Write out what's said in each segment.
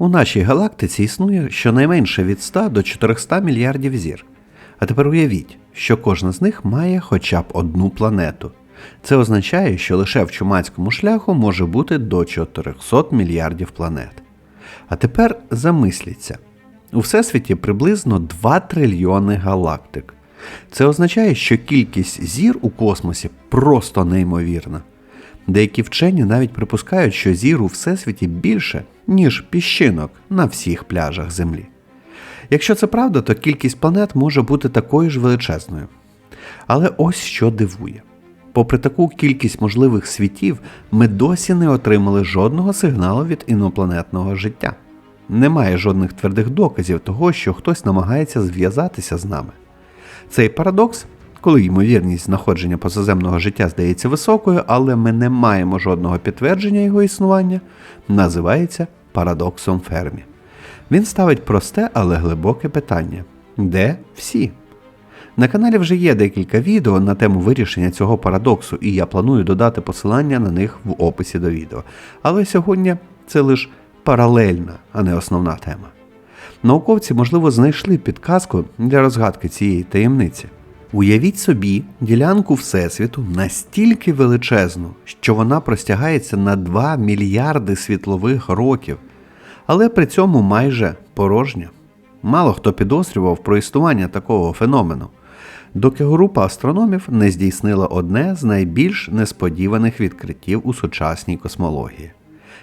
У нашій галактиці існує щонайменше від 100 до 400 мільярдів зір. А тепер уявіть, що кожна з них має хоча б одну планету. Це означає, що лише в чумацькому шляху може бути до 400 мільярдів планет. А тепер замисліться: у Всесвіті приблизно 2 трильйони галактик. Це означає, що кількість зір у космосі просто неймовірна. Деякі вчені навіть припускають, що зір у всесвіті більше, ніж піщинок на всіх пляжах Землі. Якщо це правда, то кількість планет може бути такою ж величезною. Але ось що дивує. Попри таку кількість можливих світів, ми досі не отримали жодного сигналу від інопланетного життя. Немає жодних твердих доказів того, що хтось намагається зв'язатися з нами. Цей парадокс, коли ймовірність знаходження позаземного життя здається високою, але ми не маємо жодного підтвердження його існування, називається парадоксом Фермі. Він ставить просте, але глибоке питання: де всі? На каналі вже є декілька відео на тему вирішення цього парадоксу, і я планую додати посилання на них в описі до відео. Але сьогодні це лише паралельна, а не основна тема. Науковці, можливо, знайшли підказку для розгадки цієї таємниці. Уявіть собі ділянку Всесвіту настільки величезну, що вона простягається на 2 мільярди світлових років, але при цьому майже порожня. Мало хто підозрював про існування такого феномену, доки група астрономів не здійснила одне з найбільш несподіваних відкриттів у сучасній космології.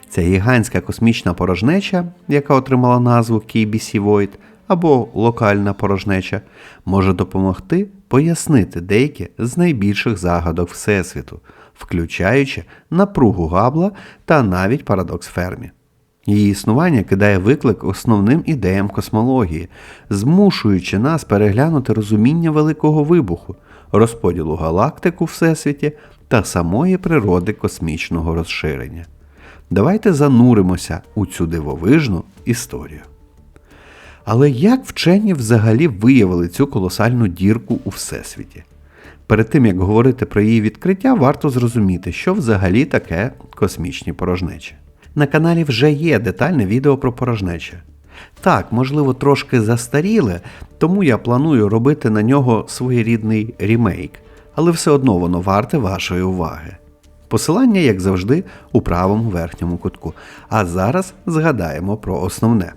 Ця гігантська космічна порожнеча, яка отримала назву KBC Void, або локальна порожнеча, може допомогти пояснити деякі з найбільших загадок Всесвіту, включаючи напругу Габла та навіть парадокс Фермі. Її існування кидає виклик основним ідеям космології, змушуючи нас переглянути розуміння великого вибуху, розподілу галактик у Всесвіті та самої природи космічного розширення. Давайте зануримося у цю дивовижну історію. Але як вчені взагалі виявили цю колосальну дірку у Всесвіті? Перед тим як говорити про її відкриття, варто зрозуміти, що взагалі таке космічні порожнечі. На каналі вже є детальне відео про порожнечі. Так, можливо, трошки застаріле, тому я планую робити на нього своєрідний ремейк, але все одно воно варте вашої уваги. Посилання, як завжди, у правому верхньому кутку. А зараз згадаємо про основне.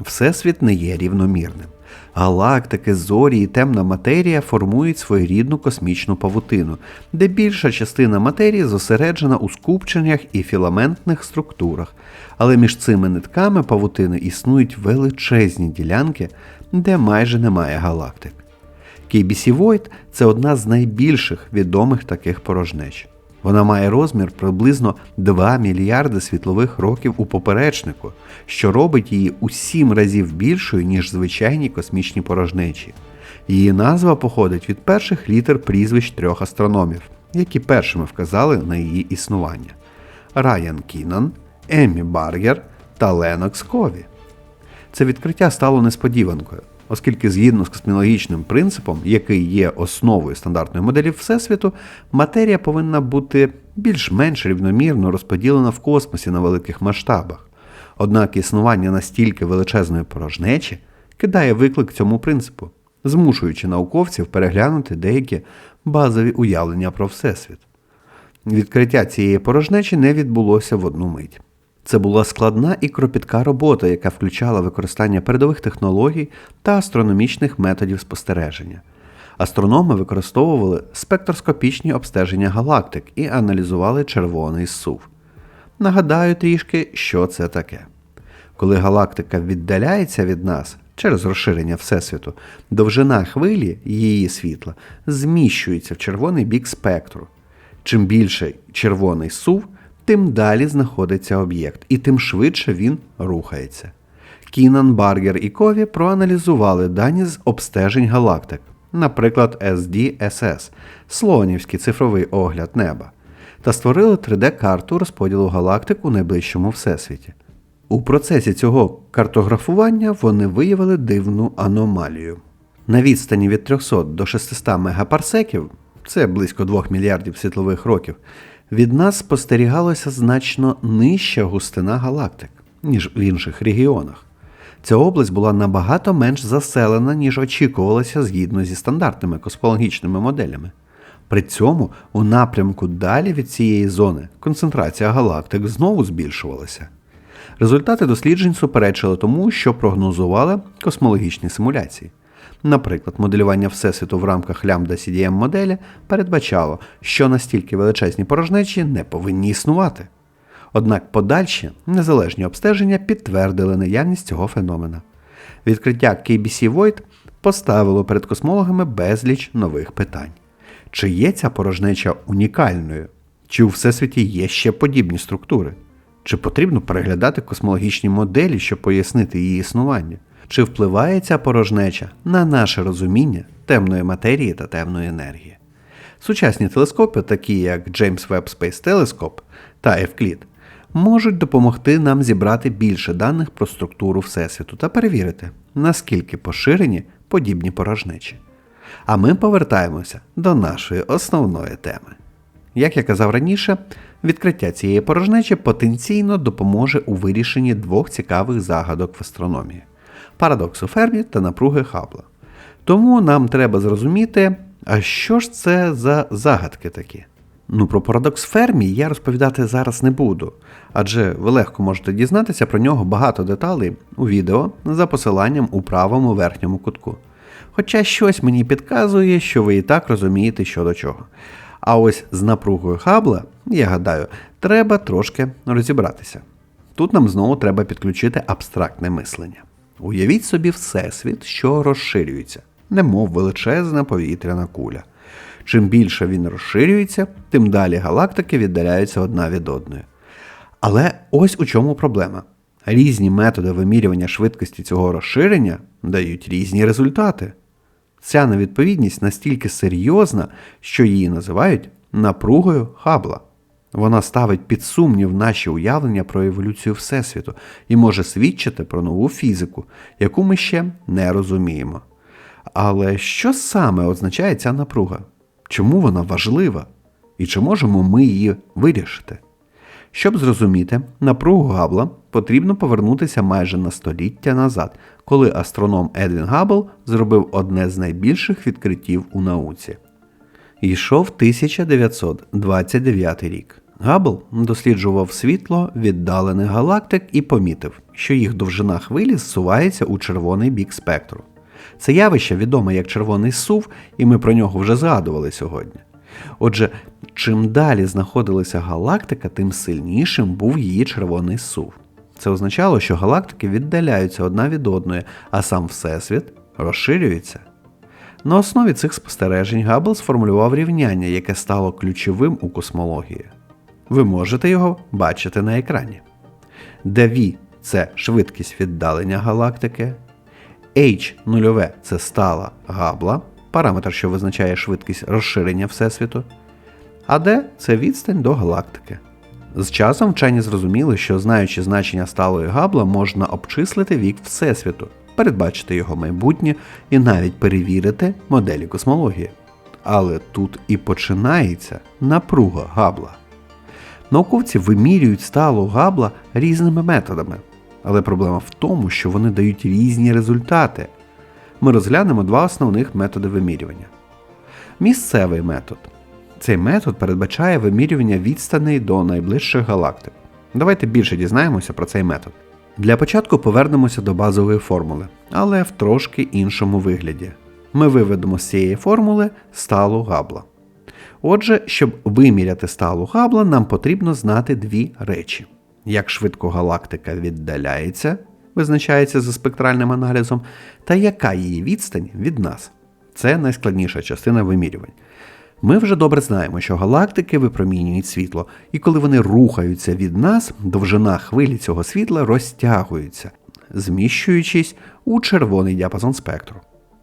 Всесвіт не є рівномірним. Галактики, зорі і темна матерія формують своєрідну космічну павутину, де більша частина матерії зосереджена у скупченнях і філаментних структурах, але між цими нитками павутини існують величезні ділянки, де майже немає галактик. KBC Void – це одна з найбільших відомих таких порожнеч. Вона має розмір приблизно 2 мільярди світлових років у поперечнику, що робить її у 7 разів більшою, ніж звичайні космічні порожнечі. Її назва походить від перших літер прізвищ трьох астрономів, які першими вказали на її існування: Райан Кінан, Еммі Баргер та Ленокс Кові. Це відкриття стало несподіванкою оскільки згідно з космологічним принципом, який є основою стандартної моделі Всесвіту, матерія повинна бути більш-менш рівномірно розподілена в космосі на великих масштабах. Однак існування настільки величезної порожнечі кидає виклик цьому принципу, змушуючи науковців переглянути деякі базові уявлення про Всесвіт. Відкриття цієї порожнечі не відбулося в одну мить. Це була складна і кропітка робота, яка включала використання передових технологій та астрономічних методів спостереження. Астрономи використовували спектроскопічні обстеження галактик і аналізували червоний сув. Нагадаю трішки, що це таке. Коли галактика віддаляється від нас через розширення Всесвіту, довжина хвилі її світла зміщується в червоний бік спектру. Чим більше червоний сув, тим далі знаходиться об'єкт, і тим швидше він рухається. Кінан, Баргер і Кові проаналізували дані з обстежень галактик, наприклад, SDSS Слонівський цифровий огляд неба, та створили 3D-карту розподілу галактик у найближчому всесвіті. У процесі цього картографування вони виявили дивну аномалію. На відстані від 300 до 600 мегапарсеків, це близько 2 мільярдів світлових років, від нас спостерігалася значно нижча густина галактик. ніж в інших регіонах. Ця область була набагато менш заселена, ніж очікувалося згідно зі стандартними космологічними моделями. При цьому у напрямку далі від цієї зони концентрація галактик знову збільшувалася. Результати досліджень суперечили тому, що прогнозували космологічні симуляції. Наприклад, моделювання Всесвіту в рамках лямбда CDM моделі передбачало, що настільки величезні порожнечі не повинні існувати. Однак подальші незалежні обстеження підтвердили наявність цього феномена. Відкриття KBC Void поставило перед космологами безліч нових питань. Чи є ця порожнеча унікальною? Чи у всесвіті є ще подібні структури? Чи потрібно переглядати космологічні моделі, щоб пояснити її існування? Чи впливає ця порожнеча на наше розуміння темної матерії та темної енергії? Сучасні телескопи, такі як James Webb Space Telescope та Evclid, можуть допомогти нам зібрати більше даних про структуру Всесвіту та перевірити, наскільки поширені подібні порожнечі. А ми повертаємося до нашої основної теми. Як я казав раніше, відкриття цієї порожнечі потенційно допоможе у вирішенні двох цікавих загадок в астрономії парадоксу Фермі та напруги Хаббла. Тому нам треба зрозуміти, а що ж це за загадки такі. Ну, про парадокс Фермі я розповідати зараз не буду, адже ви легко можете дізнатися про нього багато деталей у відео за посиланням у правому верхньому кутку. Хоча щось мені підказує, що ви і так розумієте, що до чого. А ось з напругою Хабла, я гадаю, треба трошки розібратися. Тут нам знову треба підключити абстрактне мислення. Уявіть собі Всесвіт, що розширюється, немов величезна повітряна куля. Чим більше він розширюється, тим далі галактики віддаляються одна від одної. Але ось у чому проблема. Різні методи вимірювання швидкості цього розширення дають різні результати. Ця невідповідність настільки серйозна, що її називають напругою Хабла. Вона ставить під сумнів наші уявлення про еволюцію Всесвіту і може свідчити про нову фізику, яку ми ще не розуміємо. Але що саме означає ця напруга? Чому вона важлива? І чи можемо ми її вирішити? Щоб зрозуміти напругу Габла, потрібно повернутися майже на століття назад, коли астроном Едвін Габл зробив одне з найбільших відкриттів у науці. Йшов 1929 рік. Габл досліджував світло віддалених галактик і помітив, що їх довжина хвилі зсувається у червоний бік спектру. Це явище відоме як червоний сув, і ми про нього вже згадували сьогодні. Отже, чим далі знаходилася галактика, тим сильнішим був її червоний сув. Це означало, що галактики віддаляються одна від одної, а сам Всесвіт розширюється. На основі цих спостережень Габл сформулював рівняння, яке стало ключовим у космології. Ви можете його бачити на екрані. де – це швидкість віддалення галактики, H нульове це стала габла, параметр, що визначає швидкість розширення Всесвіту, а D – це відстань до галактики. З часом вчені зрозуміли, що знаючи значення сталої габла, можна обчислити вік Всесвіту, передбачити його майбутнє і навіть перевірити моделі космології. Але тут і починається напруга габла. Науковці вимірюють сталу габла різними методами, але проблема в тому, що вони дають різні результати. Ми розглянемо два основних методи вимірювання. Місцевий метод. Цей метод передбачає вимірювання відстаней до найближчих галактик. Давайте більше дізнаємося про цей метод. Для початку повернемося до базової формули, але в трошки іншому вигляді. Ми виведемо з цієї формули сталу габла. Отже, щоб виміряти сталу габла, нам потрібно знати дві речі: як швидко галактика віддаляється, визначається за спектральним аналізом, та яка її відстань від нас. Це найскладніша частина вимірювань. Ми вже добре знаємо, що галактики випромінюють світло, і коли вони рухаються від нас, довжина хвилі цього світла розтягується, зміщуючись у червоний діапазон спектру.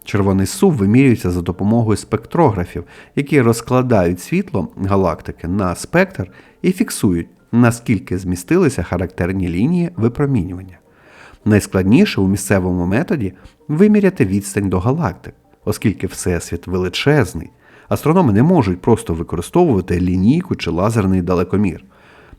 Червоний сув вимірюється за допомогою спектрографів, які розкладають світло галактики на спектр і фіксують, наскільки змістилися характерні лінії випромінювання. Найскладніше у місцевому методі виміряти відстань до галактик, оскільки Всесвіт величезний, астрономи не можуть просто використовувати лінійку чи лазерний далекомір.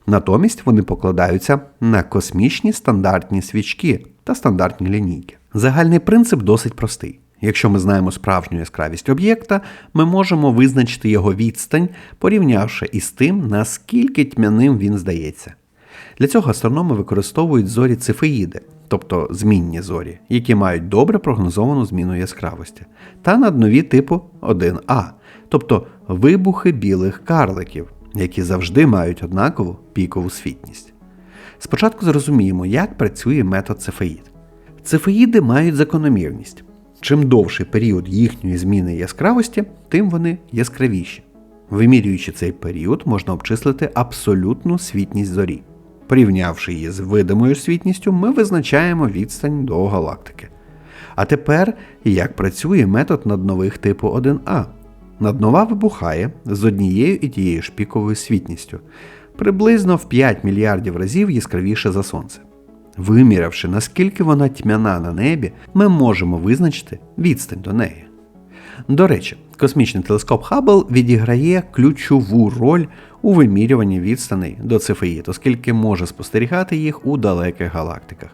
Натомість вони покладаються на космічні стандартні свічки та стандартні лінійки. Загальний принцип досить простий. Якщо ми знаємо справжню яскравість об'єкта, ми можемо визначити його відстань, порівнявши із тим, наскільки тьмяним він здається. Для цього астрономи використовують зорі цифеїди, тобто змінні зорі, які мають добре прогнозовану зміну яскравості, та наднові типу 1А, тобто вибухи білих карликів, які завжди мають однакову пікову світність. Спочатку зрозуміємо, як працює метод цефеїд. Цефеїди мають закономірність. Чим довший період їхньої зміни яскравості, тим вони яскравіші. Вимірюючи цей період, можна обчислити абсолютну світність зорі. Порівнявши її з видимою світністю, ми визначаємо відстань до галактики. А тепер як працює метод наднових типу 1А. Наднова вибухає з однією і тією ж піковою світністю, приблизно в 5 мільярдів разів яскравіше за Сонце. Вимірявши, наскільки вона тьмяна на небі, ми можемо визначити відстань до неї. До речі, космічний телескоп Хаббл відіграє ключову роль у вимірюванні відстаней до цефеїд, оскільки може спостерігати їх у далеких галактиках.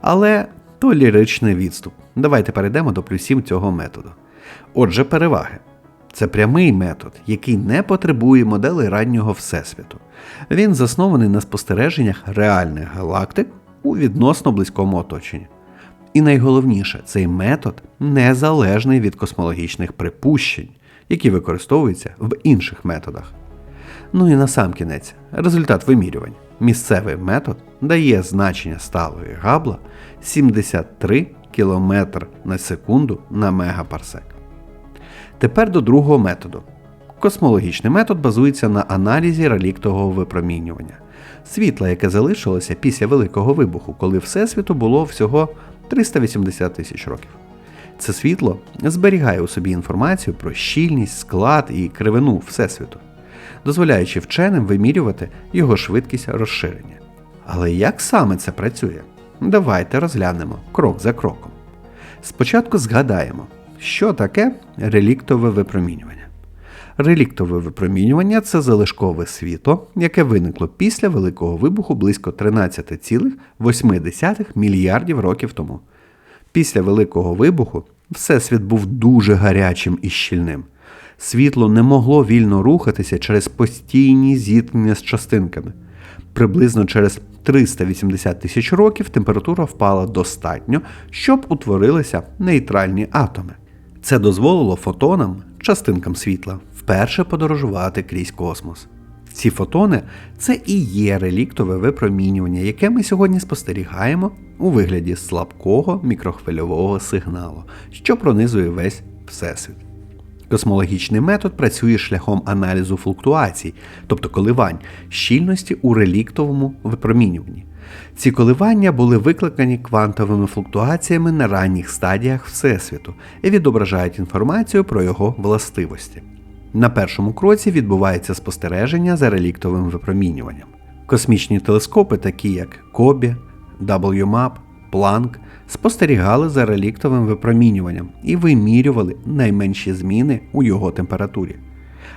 Але то ліричний відступ. Давайте перейдемо до плюсів цього методу. Отже, переваги. Це прямий метод, який не потребує моделей раннього Всесвіту. Він заснований на спостереженнях реальних галактик у відносно близькому оточенні. І найголовніше, цей метод незалежний від космологічних припущень, які використовуються в інших методах. Ну і на сам кінець, результат вимірювань. Місцевий метод дає значення сталої габла 73 км на секунду на мегапарсек. Тепер до другого методу. Космологічний метод базується на аналізі реліктового випромінювання, світла, яке залишилося після Великого вибуху, коли Всесвіту було всього 380 тисяч років. Це світло зберігає у собі інформацію про щільність, склад і кривину Всесвіту, дозволяючи вченим вимірювати його швидкість розширення. Але як саме це працює? Давайте розглянемо крок за кроком. Спочатку згадаємо, що таке реліктове випромінювання. Реліктове випромінювання це залишкове світло, яке виникло після Великого вибуху близько 13,8 мільярдів років тому. Після Великого вибуху Всесвіт був дуже гарячим і щільним. Світло не могло вільно рухатися через постійні зіткнення з частинками. Приблизно через 380 тисяч років температура впала достатньо, щоб утворилися нейтральні атоми. Це дозволило фотонам, частинкам світла, вперше подорожувати крізь космос. Ці фотони це і є реліктове випромінювання, яке ми сьогодні спостерігаємо у вигляді слабкого мікрохвильового сигналу, що пронизує весь Всесвіт. Космологічний метод працює шляхом аналізу флуктуацій, тобто коливань, щільності у реліктовому випромінюванні. Ці коливання були викликані квантовими флуктуаціями на ранніх стадіях Всесвіту і відображають інформацію про його властивості. На першому кроці відбувається спостереження за реліктовим випромінюванням. Космічні телескопи, такі як Кобі, WMAP, Planck, спостерігали за реліктовим випромінюванням і вимірювали найменші зміни у його температурі.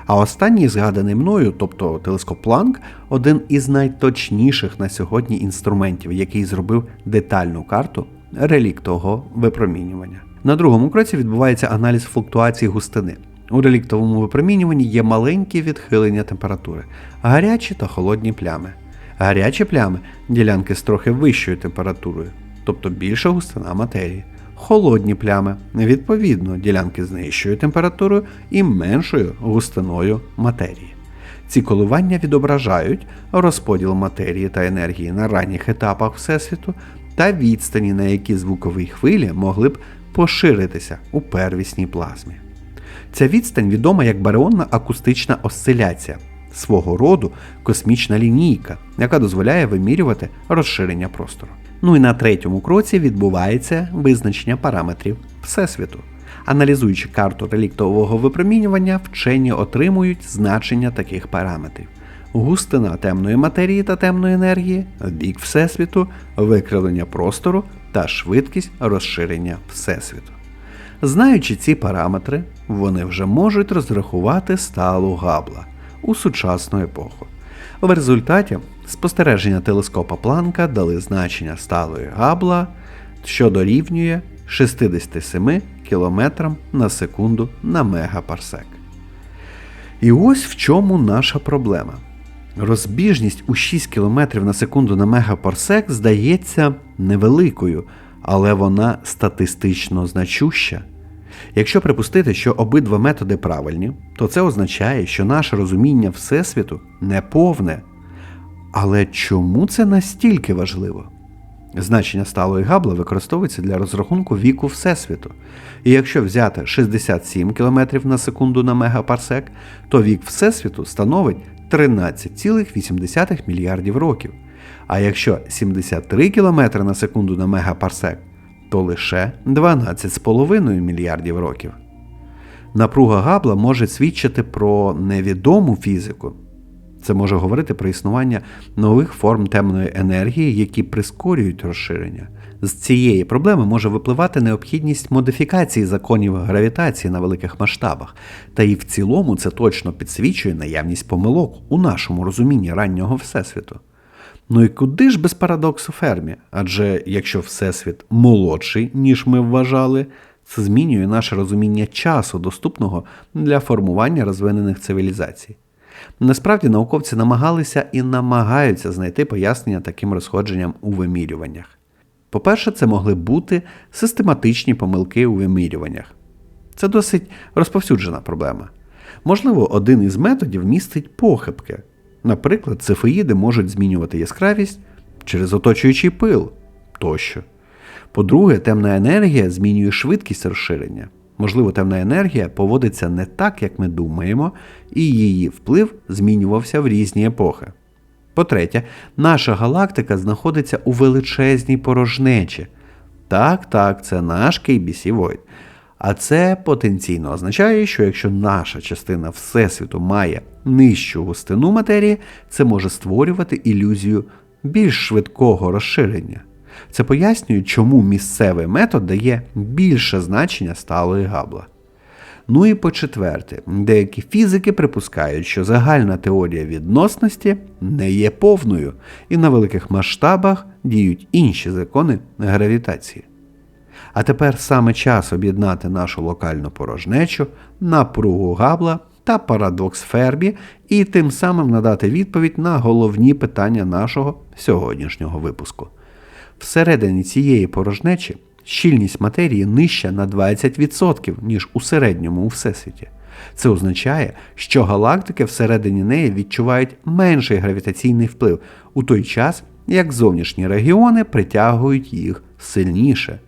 А останній згаданий мною, тобто телескоп Планк, один із найточніших на сьогодні інструментів, який зробив детальну карту реліктового випромінювання. На другому кроці відбувається аналіз флуктуації густини. У реліктовому випромінюванні є маленькі відхилення температури, гарячі та холодні плями. Гарячі плями ділянки з трохи вищою температурою, тобто більша густина матерії. Холодні плями, відповідно, ділянки з нижчою температурою і меншою густиною матерії. Ці коливання відображають розподіл матерії та енергії на ранніх етапах Всесвіту та відстані, на які звукові хвилі могли б поширитися у первісній плазмі. Ця відстань відома як баріонна акустична осциляція, свого роду космічна лінійка, яка дозволяє вимірювати розширення простору. Ну і на третьому кроці відбувається визначення параметрів Всесвіту. Аналізуючи карту реліктового випромінювання, вчені отримують значення таких параметрів: густина темної матерії та темної енергії, вік Всесвіту, викривлення простору та швидкість розширення Всесвіту. Знаючи ці параметри, вони вже можуть розрахувати сталу габла у сучасну епоху. В результаті Спостереження телескопа Планка дали значення сталої Габла, що дорівнює 67 км на секунду на мегапарсек. І ось в чому наша проблема. Розбіжність у 6 км на секунду на мегапарсек здається невеликою, але вона статистично значуща. Якщо припустити, що обидва методи правильні, то це означає, що наше розуміння Всесвіту неповне. Але чому це настільки важливо? Значення сталої Габла використовується для розрахунку віку Всесвіту. І якщо взяти 67 км на секунду на мегапарсек, то вік Всесвіту становить 13,8 мільярдів років. А якщо 73 км на секунду на мегапарсек, то лише 12,5 мільярдів років. Напруга Габла може свідчити про невідому фізику. Це може говорити про існування нових форм темної енергії, які прискорюють розширення. З цієї проблеми може випливати необхідність модифікації законів гравітації на великих масштабах, та і в цілому це точно підсвічує наявність помилок у нашому розумінні раннього Всесвіту. Ну і куди ж без парадоксу Фермі? Адже якщо Всесвіт молодший, ніж ми вважали, це змінює наше розуміння часу, доступного для формування розвинених цивілізацій. Насправді науковці намагалися і намагаються знайти пояснення таким розходженням у вимірюваннях. По-перше, це могли бути систематичні помилки у вимірюваннях. Це досить розповсюджена проблема. Можливо, один із методів містить похибки. Наприклад, цефеїди можуть змінювати яскравість через оточуючий пил тощо. По-друге, темна енергія змінює швидкість розширення. Можливо, темна енергія поводиться не так, як ми думаємо, і її вплив змінювався в різні епохи. По-третє, наша галактика знаходиться у величезній порожнечі. Так, так, це наш KBC Void. А це потенційно означає, що якщо наша частина Всесвіту має нижчу густину матерії, це може створювати ілюзію більш швидкого розширення. Це пояснює, чому місцевий метод дає більше значення сталої габла. Ну і по четверте, деякі фізики припускають, що загальна теорія відносності не є повною, і на великих масштабах діють інші закони гравітації. А тепер саме час об'єднати нашу локальну порожнечу, напругу габла та парадокс Фербі і тим самим надати відповідь на головні питання нашого сьогоднішнього випуску. Всередині цієї порожнечі щільність матерії нижча на 20%, ніж у середньому у всесвіті. Це означає, що галактики всередині неї відчувають менший гравітаційний вплив, у той час, як зовнішні регіони притягують їх сильніше.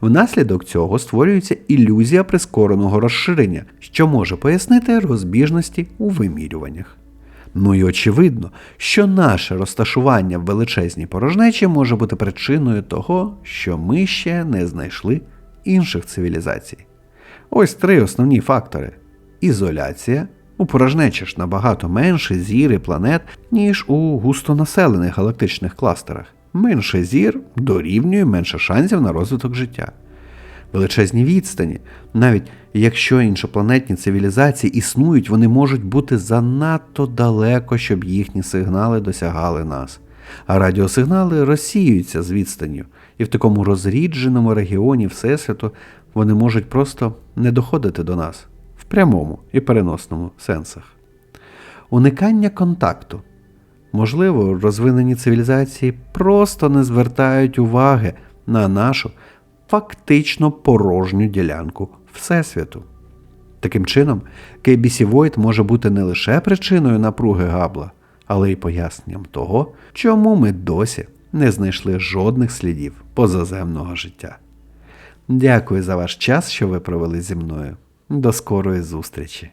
Внаслідок цього створюється ілюзія прискореного розширення, що може пояснити розбіжності у вимірюваннях. Ну і очевидно, що наше розташування в величезній порожнечі може бути причиною того, що ми ще не знайшли інших цивілізацій. Ось три основні фактори: ізоляція. У порожнечі ж набагато менше зір і планет, ніж у густонаселених галактичних кластерах. Менше зір дорівнює менше шансів на розвиток життя величезні відстані. Навіть якщо іншопланетні цивілізації існують, вони можуть бути занадто далеко, щоб їхні сигнали досягали нас. А радіосигнали розсіюються з відстанню, і в такому розрідженому регіоні Всесвіту вони можуть просто не доходити до нас в прямому і переносному сенсах. Уникання контакту. Можливо, розвинені цивілізації просто не звертають уваги на нашу фактично порожню ділянку Всесвіту. Таким чином, KBC Void може бути не лише причиною напруги Габла, але й поясненням того, чому ми досі не знайшли жодних слідів позаземного життя. Дякую за ваш час, що ви провели зі мною. До скорої зустрічі!